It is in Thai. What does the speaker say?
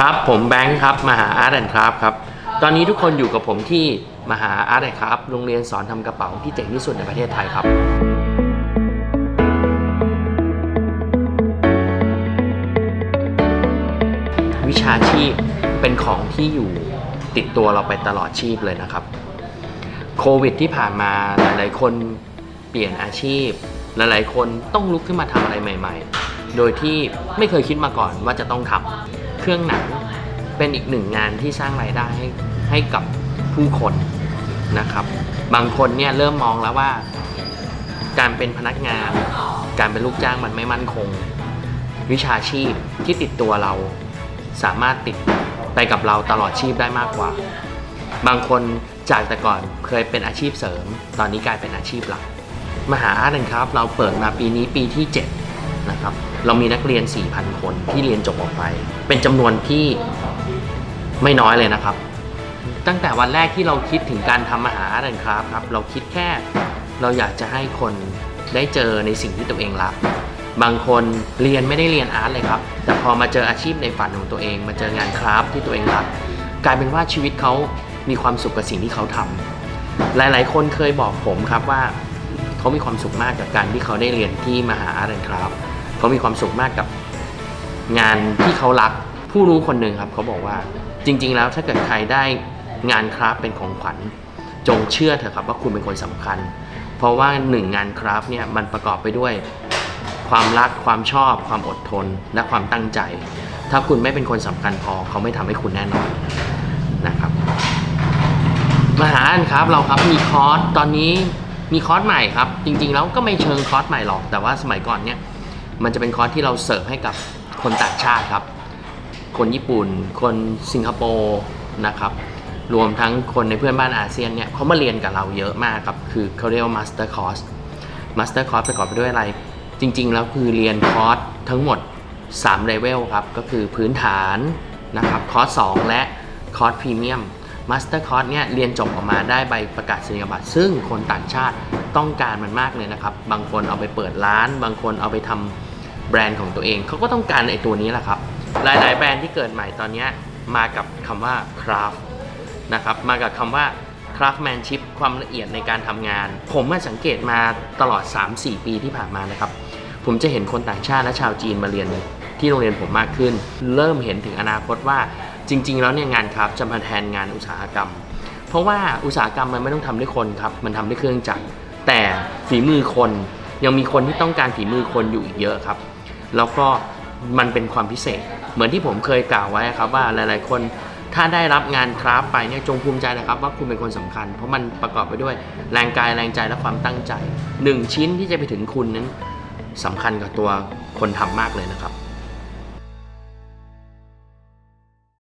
ครับผมแบงค์ครับมหาอาร์ตแอนด์คราฟครับ ตอนนี้ทุกคนอยู่กับผมที่มหาอาร์ตแอนด์คราฟโรงเรียนสอนทำกระเป๋าที่เจ๋งที่สุดในประเทศไทยครับ วิชาชีพเป็นของที่อยู่ติดตัวเราไปตลอดชีพเลยนะครับ โควิดที่ผ่านมาหลายๆ คนเปลี่ยนอาชีพ หลายๆ คนต้องลุกขึ้นมาทำอะไรใหม่ ๆ โดยที่ไม่เคยคิดมาก่อนว่าจะต้องทำ เครื่องหนังเป็นอีกหนึ่งงานที่สร้างรายได้ให้ให้กับผู้คนนะครับ บางคนเนี่ยเริ่มมองแล้วว่า การเป็นพนักงาน การเป็นลูกจ้างมันไม่มั่นคง วิชาชีพที่ติดตัวเราสามารถติดไปกับเราตลอดชีพได้มากกว่า บางคนจากแต่ก่อนเคยเป็นอาชีพเสริม ตอนนี้กลายเป็นอาชีพหลัก มหาอาร์ตนด์ครับ เราเปิดมาปีนี้ปีที่ 7 นะครับ เรามีนักเรียน 4,000 คนที่เรียนจบออกไป เป็นจำนวนที่ไม่น้อยเลยนะครับ ตั้งแต่วันแรกที่เราคิดถึงการทำมหาอาร์ตแอนครับครับ เราคิดแค่เราอยากจะให้คนได้เจอในสิ่งที่ตัวเองรักบางคนเรียนไม่ได้เรียนอาร์ตเลยครับ แต่พอมาเจออาชีพในฝันของตัวเอง มาเจองานคราฟที่ตัวเองรัก กลายเป็นว่าชีวิตเขามีความสุขกับสิ่งที่เขาทำหลาย ๆ คนเคยบอกผมครับว่าเขามีความสุขมากกับการที่เขาได้เรียนที่มหาอาร์ตแคราฟ เขามีความสุขมากกับงานที่เขารัก ผู้รู้คนหนึ่งครับเขาบอกว่าจริง ๆ แล้วถ้าเกิดใครได้งานคราฟเป็นของขวัญ จงเชื่อเถอะครับว่าคุณเป็นคนสำคัญ เพราะว่าหนึ่งงานคราฟเนี่ยมันประกอบไปด้วย ความรักความชอบ ความอดทน และความตั้งใจ ถ้าคุณไม่เป็นคนสำคัญพอ เขาไม่ทำให้คุณแน่นอนนะครับมหาอันครับเราครับมีคอร์สตอนนี้มีคอร์สใหม่ครับ จริง ๆ แล้วก็ไม่เชิงคอร์สใหม่หรอกแต่ว่าสมัยก่อนเนี่ย มันจะเป็นคอร์สที่เราเสิร์ฟให้กับคนต่างชาติครับ คนญี่ปุ่น คนสิงคโปร์นะครับ รวมทั้งคนในเพื่อนบ้านอาเซียนเนี่ยเขามาเรียนกับเราเยอะมากครับ คือเขาเรียกว่า Master Course Master Course ประกอบไปด้วยอะไร จริง ๆ แล้วคือเรียนคอร์สทั้งหมด3เลเวลครับ ก็คือพื้นฐานนะครับ คอร์ส 2 และคอร์สพรีเมียมมาสเตอร์คอร์สเนี่ยเรียนจบออกมาได้ใบประกาศนียบัตรซึ่งคนต่างชาติต้องการมันมากเลยนะครับ บางคนเอาไปเปิดร้าน บางคนเอาไปทำ แบรนด์ของตัวเองเขาก็ต้องการไอ้ตัวนี้แหละครับ หลาย ๆ แบรนด์ที่เกิดใหม่ตอนนี้มากับคำว่า craft นะครับมากับคำว่า craftsmanship ความละเอียดในการทำงาน ผมมาสังเกตมาตลอด 3-4 ปีที่ผ่านมานะครับ ผมจะเห็นคนต่างชาติและชาวจีนมาเรียนที่โรงเรียนผมมากขึ้น เริ่มเห็นถึงอนาคตว่าจริง ๆ แล้วเนี่ยงานครับจะมาแทนงานอุตสาหกรรม เพราะว่าอุตสาหกรรมมันไม่ต้องทำด้วยคนครับ มันทำด้วยเครื่องจักรแต่ฝีมือคนยังมีคนที่ต้องการฝีมือคนอยู่อีกเยอะครับ แล้วก็มันเป็นความพิเศษ เหมือนที่ผมเคยกล่าวไว้ครับว่าหลาย ๆ คนถ้าได้รับงานคราฟไปเนี่ยจงภูมิใจนะครับ ว่าคุณเป็นคนสำคัญ เพราะมันประกอบไปด้วยแรงกายแรงใจและความตั้งใจหนึ่งชิ้นที่จะไปถึงคุณนั้นสำคัญกับตัวคนทำมากเลยนะครับ